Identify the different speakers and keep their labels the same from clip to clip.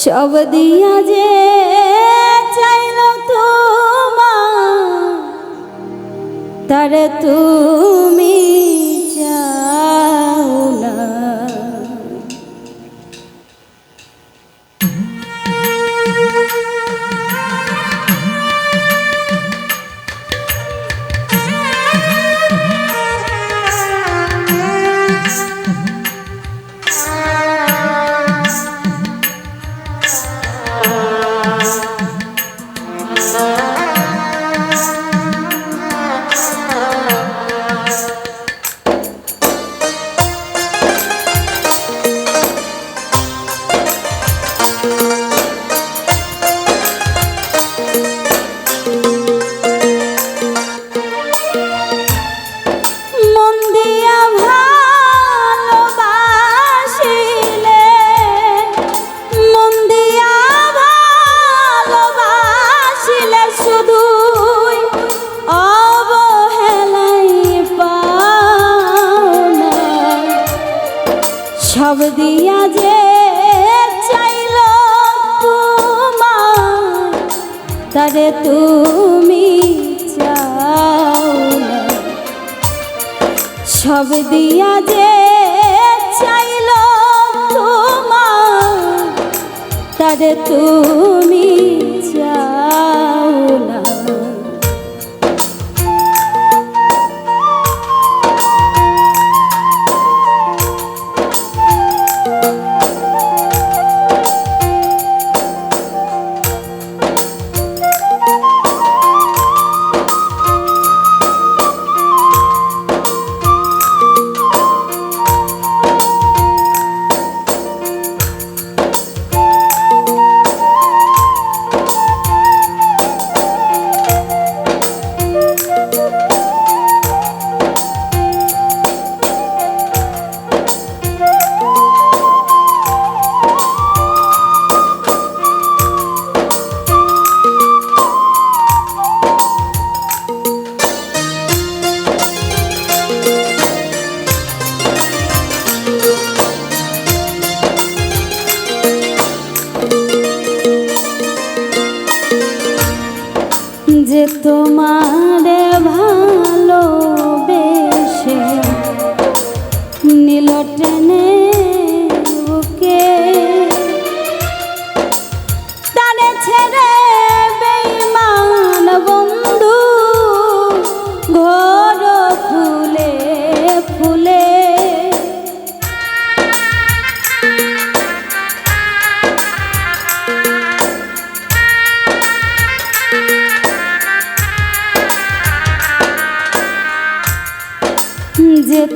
Speaker 1: সব দিয়া যে চাইল তোমা তার তুমি তারে তুমি চাও সব দিয়া যে চাইল তোমার তারে তুমি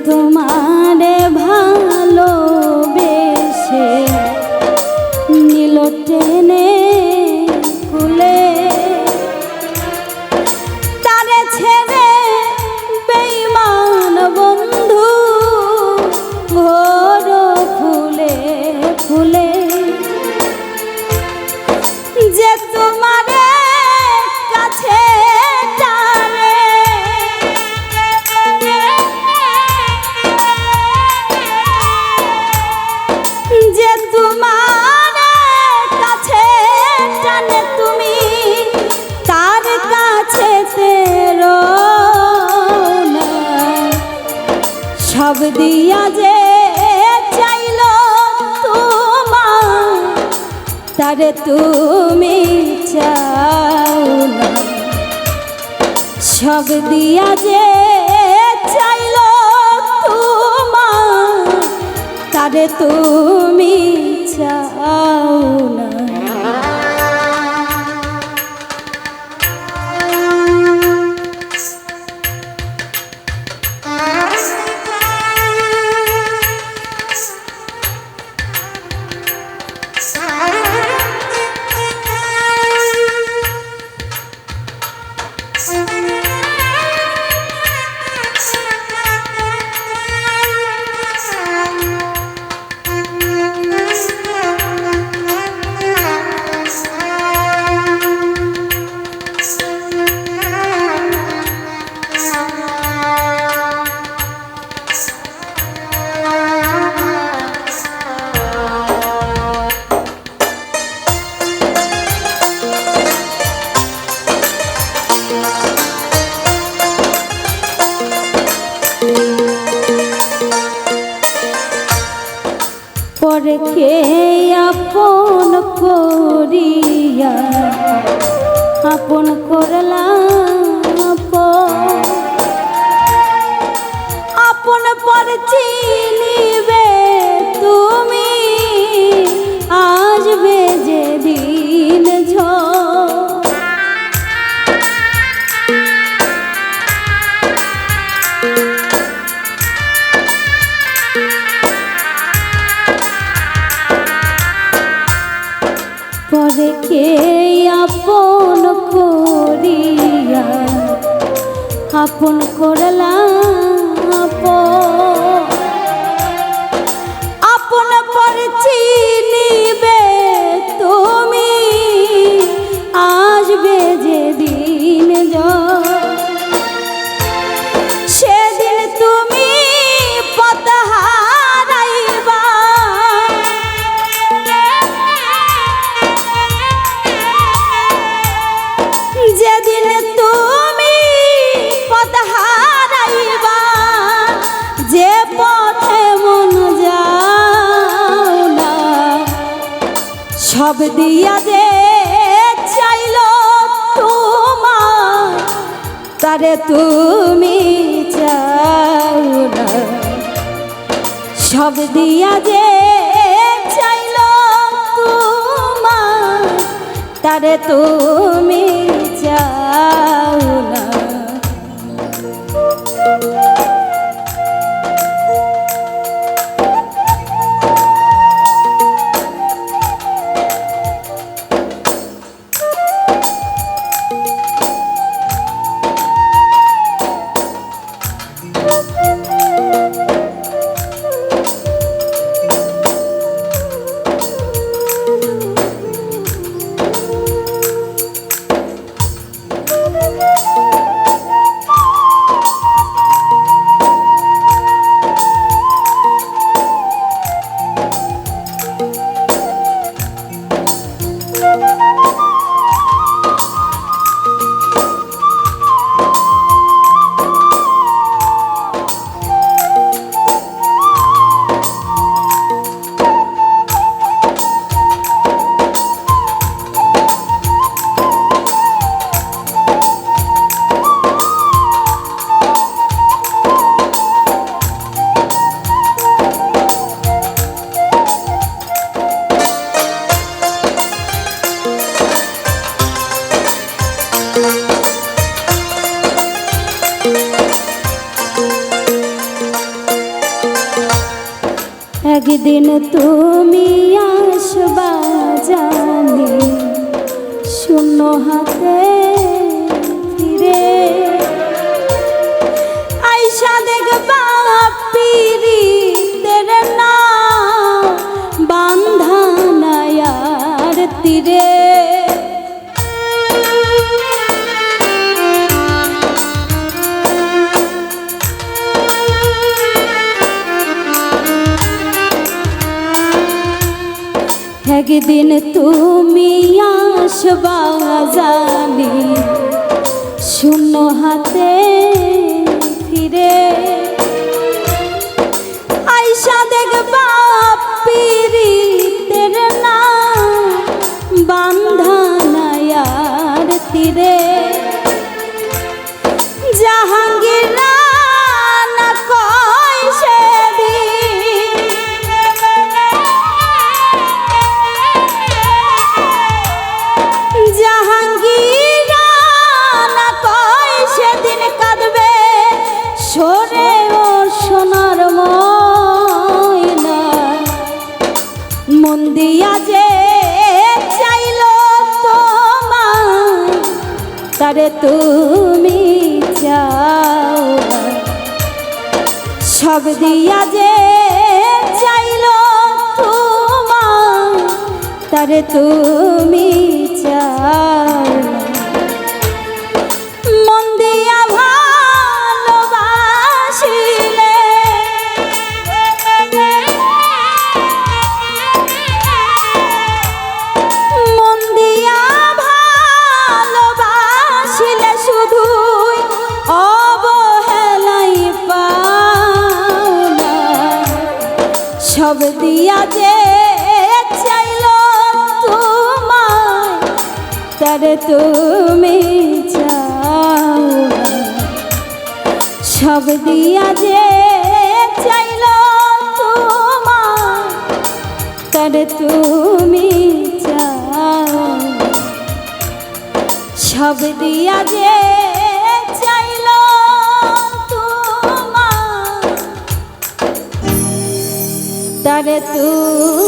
Speaker 1: তোমারে দিয়া যে চাইল তোমার তারে তুমি চাও সব দিয়া যে চাইল তোমার তারে তুমি কে আপন করিয়া আপন করলাম। আপন পর চিনিবে সব দিয়া যে চাইল তোমার তারে তুমি চাও না। সব দিয়া যে চাইল তোমার তারে তুমি Thank you. একদিন তুমি আসবা জানি। শূন্য হাতে একদিন তুমি আসবা জানি শূন্য হাতে ফিরে। আইসা দেখবা পিরিতের তারে তুমি চাও সব দিয়া যে চাইল তোমার তারে তুমি সব দিয়া যে চাইল তোমায়, তার তুমি চাও। সব দিয়া যে চাইল তোমায়, তার তুমি চাও। সব দিয়া যে চাও